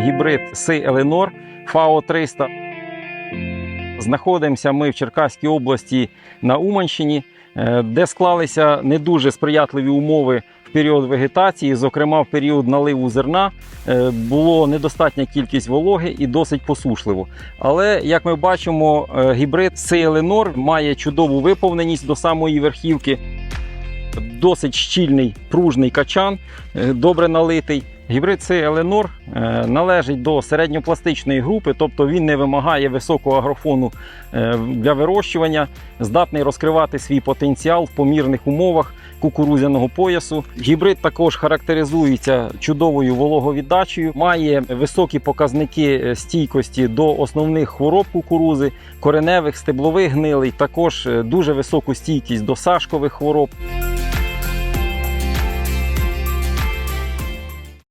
гібрид Си Еленор ФАО 300. Знаходимося ми в Черкаській області на Уманщині, е, де склалися не дуже сприятливі умови в період вегетації, зокрема в період наливу зерна. Е, Було недостатня кількість вологи і досить посушливо. Але як ми бачимо, е, гібрид Си Еленор має чудову виповненість до самої верхівки. Досить щільний пружний качан, добре налитий. Гібрид Си Еленор належить до середньопластичної групи, тобто він не вимагає високого агрофону е, для вирощування, здатний розкривати свій потенціал в помірних умовах кукурудзяного поясу. Гібрид також характеризується чудовою вологовіддачею, має високі показники е, стійкості до основних хвороб кукурузи, кореневих, стеблових гнилей, також е, дуже високу стійкість до сашкових хвороб.